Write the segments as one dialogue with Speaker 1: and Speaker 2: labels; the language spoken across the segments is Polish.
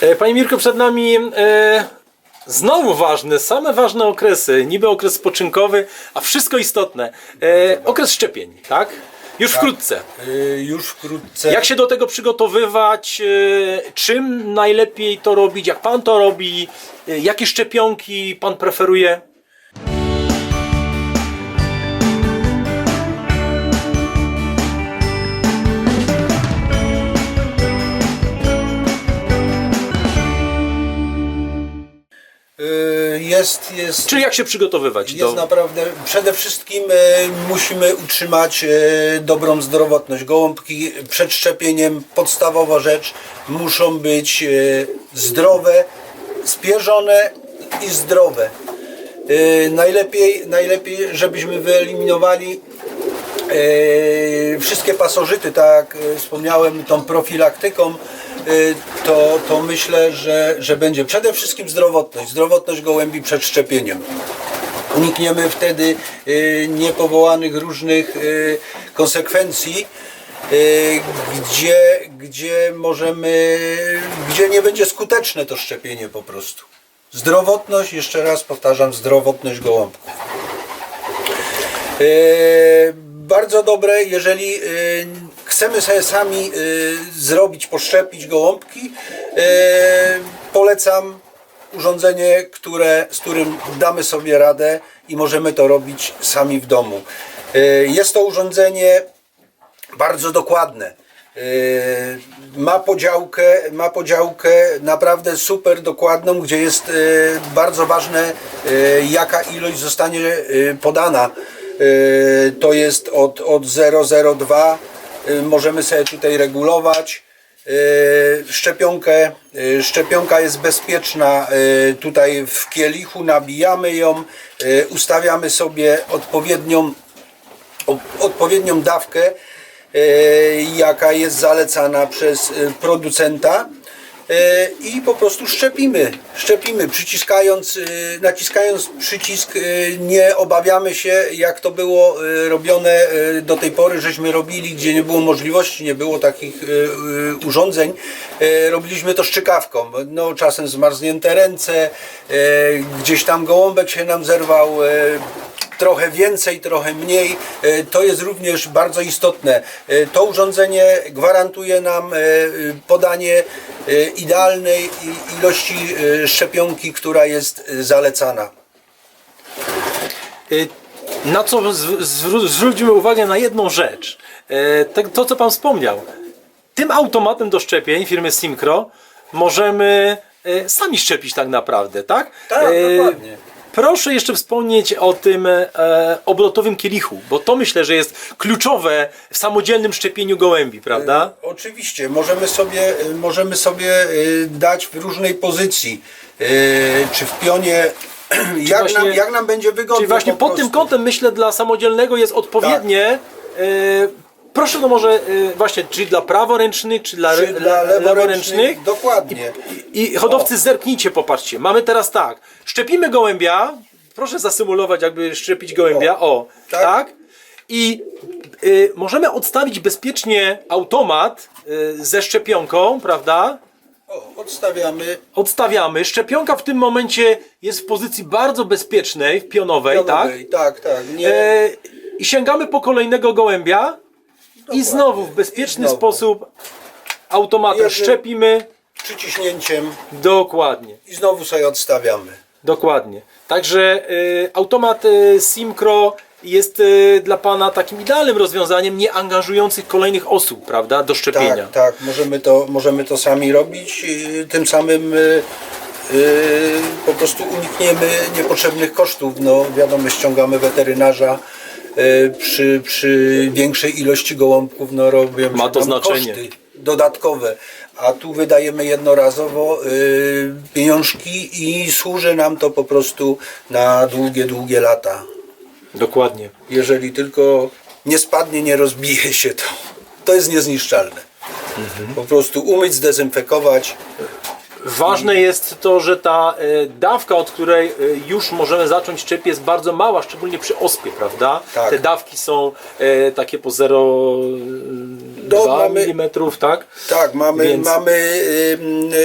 Speaker 1: E, Panie Mirko, przed nami e, znowu ważne, same ważne okresy. Niby okres spoczynkowy, a wszystko istotne. E, okres szczepień, tak? Już wkrótce.
Speaker 2: Y, Już wkrótce.
Speaker 1: Jak się do tego przygotowywać? E, czym najlepiej to robić? Jak pan to robi? E, jakie szczepionki pan preferuje?
Speaker 2: Jest, jest,
Speaker 1: Czy jak się przygotowywać
Speaker 2: jest
Speaker 1: do...
Speaker 2: naprawdę. Przede wszystkim y, musimy utrzymać y, dobrą zdrowotność. Gołąbki przed szczepieniem, podstawowa rzecz, muszą być y, zdrowe, spierzone i zdrowe. Najlepiej, najlepiej, żebyśmy wyeliminowali e, wszystkie pasożyty, tak e, wspomniałem, tą profilaktyką, e, to, to myślę, że, że będzie przede wszystkim zdrowotność, zdrowotność gołębi przed szczepieniem. Unikniemy wtedy niepowołanych różnych konsekwencji, gdzie, gdzie możemy, gdzie nie będzie skuteczne to szczepienie po prostu. Zdrowotność, jeszcze raz powtarzam, zdrowotność gołąbków. Bardzo dobre, jeżeli e, chcemy sobie sami e, zrobić, poszczepić gołąbki, e, polecam urządzenie, które, z którym damy sobie radę i możemy to robić sami w domu. Jest to urządzenie bardzo dokładne. Ma podziałkę, ma podziałkę naprawdę super dokładną, gdzie jest bardzo ważne, jaka ilość zostanie podana. Yy, To jest od, od 0,02. Yy, Możemy sobie tutaj regulować. Yy, Szczepionkę, szczepionka jest bezpieczna. Tutaj w kielichu nabijamy ją, ustawiamy sobie odpowiednią odpowiednią dawkę, jaka jest zalecana przez producenta i po prostu szczepimy, szczepimy, przyciskając, e, naciskając przycisk, e, nie obawiamy się, jak to było e, robione e, do tej pory, żeśmy robili, gdzie nie było możliwości, nie było takich e, e, urządzeń, e, robiliśmy to szczykawką, no czasem zmarznięte ręce, e, gdzieś tam gołąbek się nam zerwał, e, trochę więcej, trochę mniej. E, To jest również bardzo istotne. E, To urządzenie gwarantuje nam e, podanie idealnej ilości szczepionki, która jest zalecana.
Speaker 1: Na co zw- zwró- zwróćmy uwagę na jedną rzecz. To, co Pan wspomniał. Tym automatem do szczepień firmy Simcro możemy sami szczepić tak naprawdę, tak?
Speaker 2: Tak, dokładnie.
Speaker 1: Proszę jeszcze wspomnieć o tym e, obrotowym kielichu, bo to myślę, że jest kluczowe w samodzielnym szczepieniu gołębi, prawda?
Speaker 2: E, Oczywiście, możemy sobie, e, możemy sobie e, dać w różnej pozycji, e, czy w pionie, jak,
Speaker 1: właśnie-
Speaker 2: nam, jak nam będzie wygodnie.
Speaker 1: Czyli właśnie
Speaker 2: po
Speaker 1: pod tym kątem myślę dla samodzielnego jest odpowiednie.
Speaker 2: Tak.
Speaker 1: Proszę no może e, właśnie, czy dla praworęcznych, czy dla,
Speaker 2: Czy dla leworęcznych, dokładnie.
Speaker 1: I hodowcy zerknijcie, popatrzcie. Mamy teraz tak. Szczepimy gołębia. Proszę zasymulować, jakby szczepić gołębia. O, tak.
Speaker 2: tak.
Speaker 1: I y, możemy odstawić bezpiecznie automat y, ze szczepionką, prawda?
Speaker 2: O, odstawiamy
Speaker 1: Odstawiamy. Szczepionka w tym momencie jest w pozycji bardzo bezpiecznej, w pionowej, tak?
Speaker 2: pionowej. Tak, tak. Nie,
Speaker 1: E, I sięgamy po kolejnego gołębia i znowu w bezpieczny
Speaker 2: znowu.
Speaker 1: sposób automatem
Speaker 2: Jednym-
Speaker 1: szczepimy.
Speaker 2: przyciśnięciem
Speaker 1: Dokładnie,
Speaker 2: i znowu sobie odstawiamy.
Speaker 1: dokładnie. Także y, automat y, Simcro jest y, dla Pana takim idealnym rozwiązaniem, nie angażujących kolejnych osób, prawda, do szczepienia.
Speaker 2: Tak, tak, możemy to, możemy to sami robić, yy, tym samym yy, yy, po prostu unikniemy niepotrzebnych kosztów. No wiadomo, ściągamy weterynarza przy, przy większej ilości gołąbków, no robią
Speaker 1: Ma to znaczenie.
Speaker 2: koszty dodatkowe. A tu wydajemy jednorazowo yy, pieniążki i służy nam to po prostu na długie, długie lata.
Speaker 1: Dokładnie.
Speaker 2: Jeżeli tylko nie spadnie, nie rozbije się to. To jest niezniszczalne. Po prostu umyć, zdezynfekować.
Speaker 1: Ważne jest to, że ta e, dawka, od której e, już możemy zacząć szczep jest bardzo mała, szczególnie przy ospie, prawda?
Speaker 2: Tak.
Speaker 1: Te dawki są e, takie po 0,
Speaker 2: Do-
Speaker 1: 2
Speaker 2: mamy-
Speaker 1: mm, tak?
Speaker 2: Tak, mamy,
Speaker 1: Więc-
Speaker 2: mamy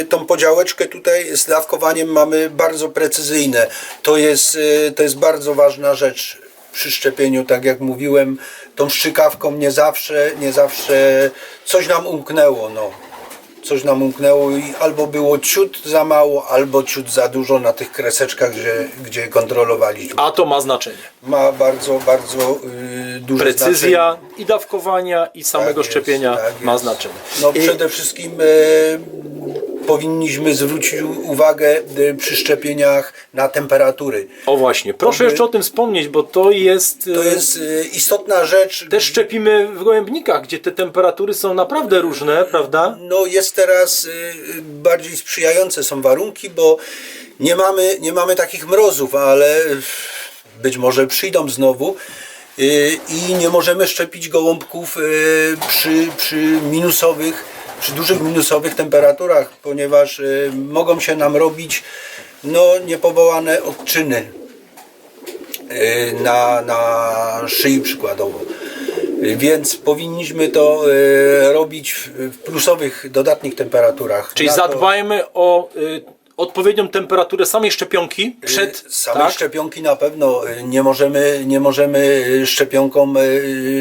Speaker 2: tą podziałeczkę tutaj z dawkowaniem mamy bardzo precyzyjne. To jest, to jest bardzo ważna rzecz przy szczepieniu, tak jak mówiłem, tą szczykawką nie zawsze, nie zawsze coś nam umknęło, no. Coś nam umknęło i albo było ciut za mało, albo ciut za dużo na tych kreseczkach, gdzie, gdzie kontrolowaliśmy.
Speaker 1: A to ma znaczenie.
Speaker 2: Ma bardzo, bardzo y, duże
Speaker 1: Precyzja
Speaker 2: znaczenie.
Speaker 1: i dawkowania i samego
Speaker 2: Tak jest,
Speaker 1: szczepienia
Speaker 2: tak
Speaker 1: ma
Speaker 2: jest.
Speaker 1: znaczenie.
Speaker 2: No
Speaker 1: I-
Speaker 2: przede wszystkim e, powinniśmy zwrócić uwagę e, przy szczepieniach na temperatury.
Speaker 1: O właśnie, proszę
Speaker 2: To
Speaker 1: jeszcze o tym wspomnieć, bo to jest...
Speaker 2: To
Speaker 1: e,
Speaker 2: jest e, istotna rzecz.
Speaker 1: Też szczepimy w gołębnikach, gdzie te temperatury są naprawdę różne, prawda?
Speaker 2: No jest teraz bardziej sprzyjające są warunki, bo nie mamy, nie mamy takich mrozów, ale być może przyjdą znowu. I nie możemy szczepić gołąbków przy, przy minusowych, przy dużych minusowych temperaturach, ponieważ e, mogą się nam robić no, niepowołane odczyny y, na, na szyi przykładowo. Y, Więc powinniśmy to y, robić w w plusowych, dodatnich temperaturach.
Speaker 1: Czyli
Speaker 2: Na to-
Speaker 1: zadbajmy o y, odpowiednią temperaturę samej szczepionki przed...
Speaker 2: Y, Samej
Speaker 1: tak?
Speaker 2: szczepionki na pewno y, nie możemy, nie możemy y, szczepionką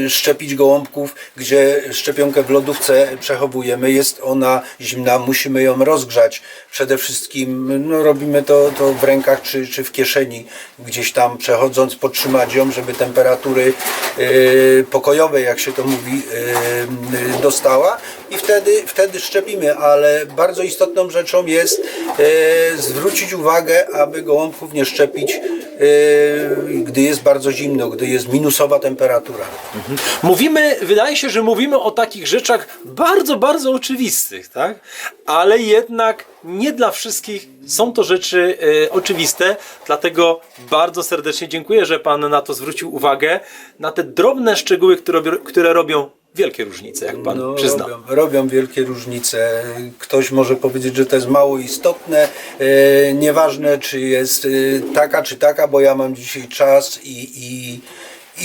Speaker 2: szczepić gołąbków, gdzie szczepionkę w lodówce przechowujemy. Jest ona zimna, musimy ją rozgrzać. Przede wszystkim no, robimy to, to w rękach czy, czy w kieszeni, gdzieś tam przechodząc, podtrzymać ją, żeby temperatury y, pokojowe, jak się to mówi, y, y, dostała i wtedy, wtedy szczepimy, ale bardzo istotną rzeczą jest e, zwrócić uwagę, aby gołąbków nie szczepić, e, gdy jest bardzo zimno, gdy jest minusowa temperatura.
Speaker 1: Mówimy, wydaje się, że mówimy o takich rzeczach bardzo, bardzo oczywistych, tak? Ale jednak nie dla wszystkich są to rzeczy e, oczywiste, dlatego bardzo serdecznie dziękuję, że Pan na to zwrócił uwagę, na te drobne szczegóły, które, które robią wielkie różnice, jak Pan
Speaker 2: No,
Speaker 1: przyznał.
Speaker 2: robią, robią wielkie różnice. Ktoś może powiedzieć, że to jest mało istotne. E, nieważne, czy jest e, taka, czy taka, bo ja mam dzisiaj czas i, i,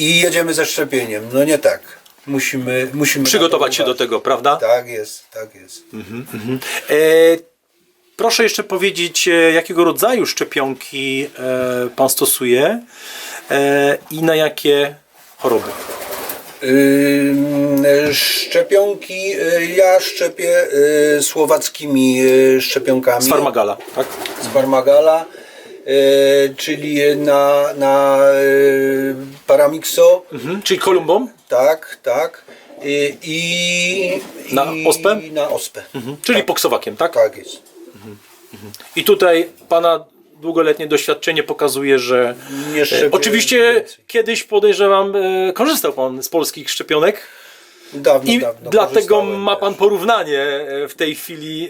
Speaker 2: i jedziemy ze szczepieniem. No nie tak. Musimy, musimy
Speaker 1: Przygotować się do tego, prawda?
Speaker 2: Tak jest, tak jest.
Speaker 1: E, proszę jeszcze powiedzieć, e, jakiego rodzaju szczepionki e, Pan stosuje e, i na jakie choroby?
Speaker 2: Szczepionki, y, ja szczepię y, słowackimi y, szczepionkami
Speaker 1: Z Farmagala, tak?
Speaker 2: z Barmagala, y, czyli na, na Paramixo,
Speaker 1: Mhm. Czyli kolumbą?
Speaker 2: tak, tak, i, i
Speaker 1: Na
Speaker 2: i
Speaker 1: ospę?
Speaker 2: Na ospę,
Speaker 1: Mhm. Czyli poksowakiem, tak?
Speaker 2: tak jest.
Speaker 1: I tutaj Pana długoletnie doświadczenie pokazuje, że
Speaker 2: Nie
Speaker 1: e,
Speaker 2: szczepię
Speaker 1: oczywiście kiedyś podejrzewam, e, korzystał Pan z polskich szczepionek
Speaker 2: Dawno,
Speaker 1: i
Speaker 2: dawno
Speaker 1: dlatego
Speaker 2: korzystałem
Speaker 1: ma
Speaker 2: też.
Speaker 1: Pan porównanie e, w tej chwili,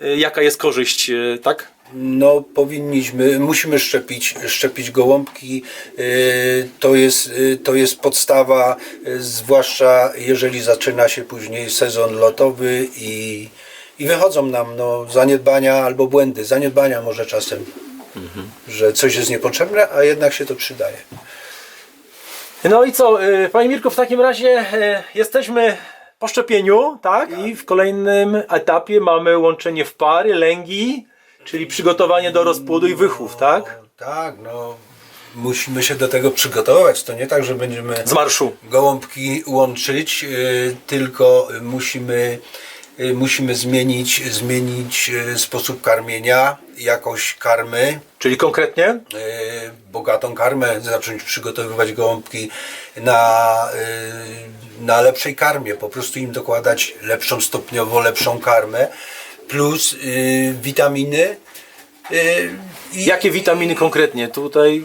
Speaker 1: e, e, jaka jest korzyść, e, tak?
Speaker 2: No, powinniśmy, musimy szczepić, szczepić gołąbki. Yy, To jest, yy, to jest podstawa, yy, zwłaszcza jeżeli zaczyna się później sezon lotowy i, i wychodzą nam no, zaniedbania albo błędy. Zaniedbania może czasem, że coś jest niepotrzebne, a jednak się to przydaje.
Speaker 1: No i co, e, Panie Mirko, w takim razie e, jesteśmy po szczepieniu, tak? I w kolejnym etapie mamy łączenie w pary, lęgi, czyli przygotowanie do rozpłodu i wychów, tak?
Speaker 2: No, tak, no. Musimy się do tego przygotować. To nie tak, że będziemy
Speaker 1: Z marszu.
Speaker 2: gołąbki łączyć, y, tylko musimy, y, musimy zmienić, zmienić y, sposób karmienia, jakość karmy,
Speaker 1: Czyli konkretnie?
Speaker 2: y, bogatą karmę, zacząć przygotowywać gołąbki na, y, na lepszej karmie, po prostu im dokładać lepszą stopniowo, lepszą karmę, plus y, witaminy. y, i-
Speaker 1: Jakie witaminy konkretnie? Tutaj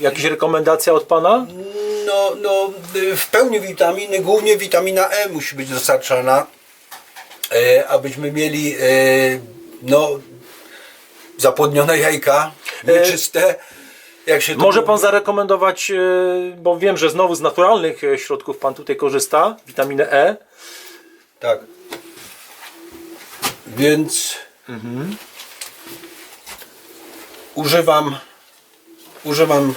Speaker 1: jakieś rekomendacja od Pana?
Speaker 2: No, no, y, w pełni witaminy, głównie witamina E musi być dostarczana, abyśmy mieli e, no, zapłodnione jajka, nieczyste. Jak się
Speaker 1: Może. Pan zarekomendować, e, bo wiem, że znowu z naturalnych e, środków Pan tutaj korzysta, witaminę E.
Speaker 2: Tak. Więc używam, używam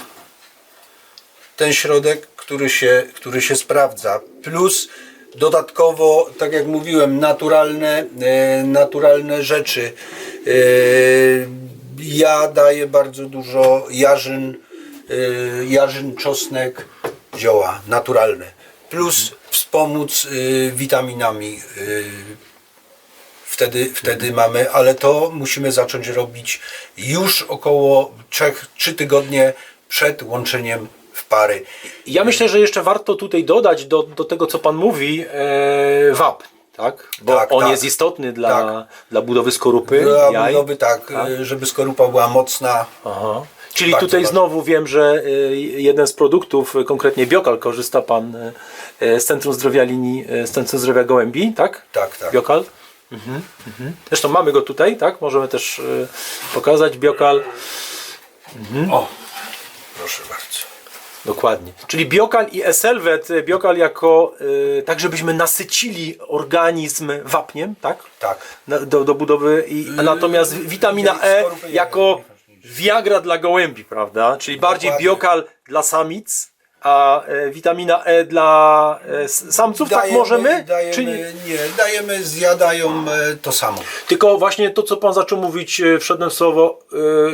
Speaker 2: ten środek, który się, który się sprawdza. Plus Dodatkowo, tak jak mówiłem, naturalne, e, naturalne rzeczy. E, ja daję bardzo dużo jarzyn, e, jarzyn, czosnek, zioła naturalne. Plus wspomóc witaminami. Wtedy, wtedy mamy, ale to musimy zacząć robić już około 3 tygodnie przed łączeniem w pary.
Speaker 1: Ja myślę, że jeszcze warto tutaj dodać do, do tego, co Pan mówi, e, wapń, tak? Bo
Speaker 2: Tak,
Speaker 1: on
Speaker 2: tak.
Speaker 1: jest istotny dla,
Speaker 2: Tak.
Speaker 1: dla budowy skorupy
Speaker 2: Dla
Speaker 1: jaj.
Speaker 2: budowy tak, e, żeby skorupa była mocna.
Speaker 1: Aha. Czyli
Speaker 2: Bardzo
Speaker 1: tutaj znowu wiem, że y, jeden z produktów, konkretnie Biokal, korzysta Pan y, y, z Centrum Zdrowia linii, z Centrum Zdrowia Gołębi, tak?
Speaker 2: Tak, tak.
Speaker 1: Biokal. Mhm, mhm. Zresztą mamy go tutaj, tak? Możemy też pokazać Biokal.
Speaker 2: O, proszę bardzo.
Speaker 1: Dokładnie. Czyli Biokal i Eselwet, y, Biokal jako, y, tak żebyśmy nasycili organizm wapniem, tak?
Speaker 2: Tak.
Speaker 1: Na, do, do budowy. I, a natomiast witamina E jako. Viagra dla gołębi, prawda? Czyli bardziej
Speaker 2: Dokładnie.
Speaker 1: biokal dla samic, a e, witamina E dla e, samców, tak możemy?
Speaker 2: Dajemy,
Speaker 1: Czyli,
Speaker 2: Nie, dajemy, zjadają e, to samo.
Speaker 1: tylko właśnie to, co Pan zaczął mówić, e, wszedłem w słowo,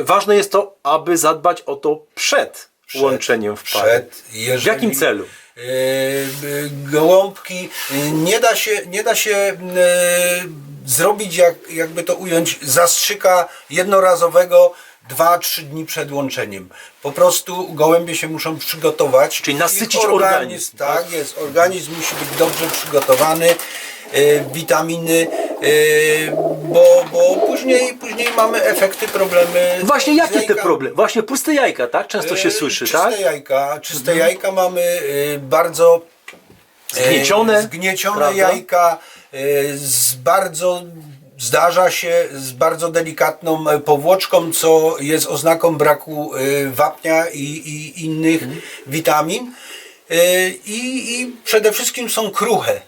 Speaker 1: e, ważne jest to, aby zadbać o to przed, łączeniem w parę.
Speaker 2: Przed, jeżeli,
Speaker 1: W jakim celu?
Speaker 2: e, e, gołąbki e, nie da się, nie da się zrobić, jak, jakby to ująć, zastrzyka jednorazowego 2-3 dni przed łączeniem. Po prostu gołębie się muszą przygotować.
Speaker 1: Czyli nasycić
Speaker 2: Ich
Speaker 1: organizm,
Speaker 2: Tak, jest. Organizm musi być dobrze przygotowany. Witaminy, bo, bo później, później mamy efekty, problemy.
Speaker 1: Właśnie jakie te problemy? Właśnie puste jajka, tak? Często się
Speaker 2: E,
Speaker 1: słyszy,
Speaker 2: czyste
Speaker 1: tak?
Speaker 2: Jajka, czyste jajka mamy e, bardzo
Speaker 1: Zgniecione,
Speaker 2: zgniecione
Speaker 1: prawda?
Speaker 2: jajka z bardzo zdarza się z bardzo delikatną e, powłoczką, co jest oznaką braku e, wapnia i, i innych
Speaker 1: Mhm.
Speaker 2: witamin. E, I, I przede wszystkim są kruche.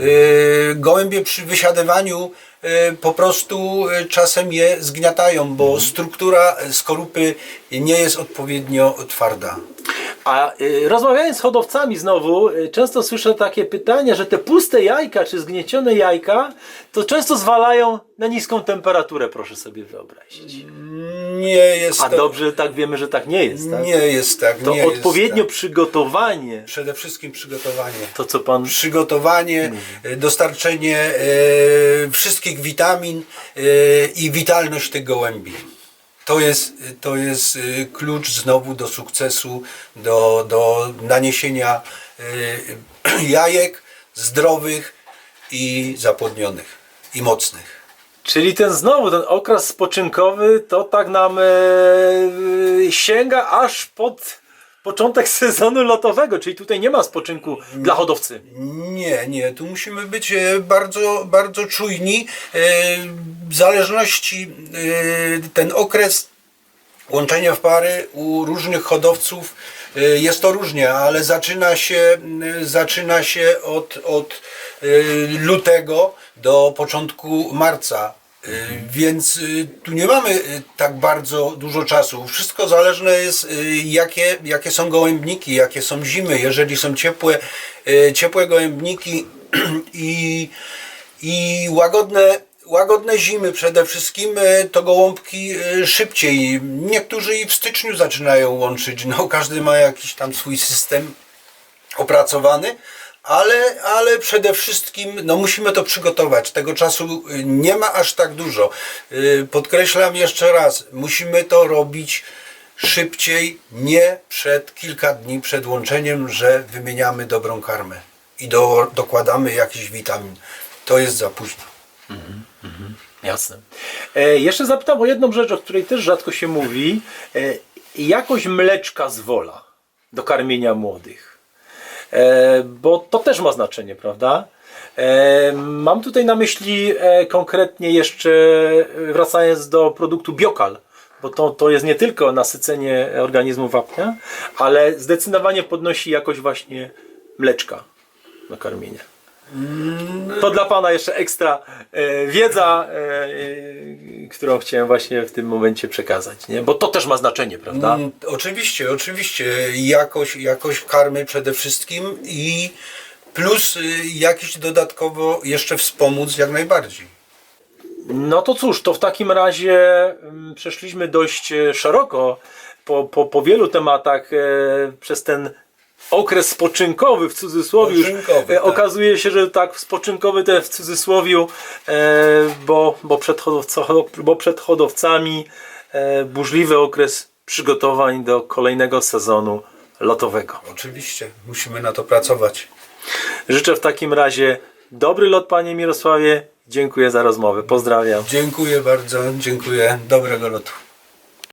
Speaker 2: E, Gołębie przy wysiadywaniu e, po prostu e, czasem je zgniatają, bo struktura skorupy nie jest odpowiednio twarda.
Speaker 1: A y, rozmawiając z hodowcami znowu, y, często słyszę takie pytania, że te puste jajka czy zgniecione jajka to często zwalają na niską temperaturę, proszę sobie wyobrazić.
Speaker 2: Nie jest
Speaker 1: A
Speaker 2: to,
Speaker 1: dobrze tak wiemy, że tak nie jest, tak?
Speaker 2: nie jest tak.
Speaker 1: To
Speaker 2: nie
Speaker 1: odpowiednio
Speaker 2: Jest tak.
Speaker 1: przygotowanie,
Speaker 2: Przede wszystkim przygotowanie.
Speaker 1: to co pan...
Speaker 2: Przygotowanie, e, dostarczenie wszystkich witamin i witalność tych gołębi. To jest, to jest e, klucz znowu do sukcesu, do, do naniesienia e, jajek zdrowych i zapłodnionych i mocnych.
Speaker 1: Czyli ten znowu, ten okres spoczynkowy to tak nam e, sięga aż pod początek sezonu lotowego, czyli tutaj nie ma spoczynku dla hodowcy.
Speaker 2: Nie, nie, tu musimy być e, bardzo, bardzo czujni. E, W zależności e, ten okres łączenia w pary u różnych hodowców jest to różnie, ale zaczyna się, zaczyna się od, od lutego do początku marca. E, Więc e, tu nie mamy e, tak bardzo dużo czasu. Wszystko zależne jest, jakie, jakie są gołębniki, jakie są zimy. Jeżeli są ciepłe, ciepłe gołębniki i, i łagodne, łagodne zimy przede wszystkim, to gołąbki szybciej. Niektórzy i w styczniu zaczynają łączyć. No, każdy ma jakiś tam swój system opracowany, ale, ale przede wszystkim no, musimy to przygotować. Tego czasu y, nie ma aż tak dużo. Y, Podkreślam jeszcze raz, musimy to robić szybciej, nie przed kilka dni przed łączeniem, że wymieniamy dobrą karmę i do, dokładamy jakiś witamin. To jest za późno.
Speaker 1: Jasne. E, jeszcze zapytam o jedną rzecz, o której też rzadko się mówi. E, jakość mleczka z wola do karmienia młodych. E, bo to też ma znaczenie, prawda? E, mam tutaj na myśli e, konkretnie jeszcze, wracając do produktu Biokal, bo to, to jest nie tylko nasycenie organizmu wapnia, ale zdecydowanie podnosi jakość właśnie mleczka do karmienia. To dla Pana jeszcze ekstra wiedza, którą chciałem właśnie w tym momencie przekazać, nie? bo to też ma znaczenie, prawda?
Speaker 2: Mm, Oczywiście, oczywiście. Jakość, jakość karmy przede wszystkim i plus y, jakiś dodatkowo jeszcze wspomóc jak najbardziej.
Speaker 1: No to cóż, to w takim razie mm, przeszliśmy dość e, szeroko po, po, po wielu tematach e, przez ten okres spoczynkowy w cudzysłowie. Już, e,
Speaker 2: tak.
Speaker 1: Okazuje się, że tak spoczynkowy te w cudzysłowiu, e, bo, bo, bo przed hodowcami e, burzliwy okres przygotowań do kolejnego sezonu lotowego.
Speaker 2: Oczywiście, musimy na to pracować.
Speaker 1: Życzę w takim razie dobry lot Panie Mirosławie. Dziękuję za rozmowę. Pozdrawiam.
Speaker 2: Dziękuję bardzo, dziękuję. Dobrego lotu.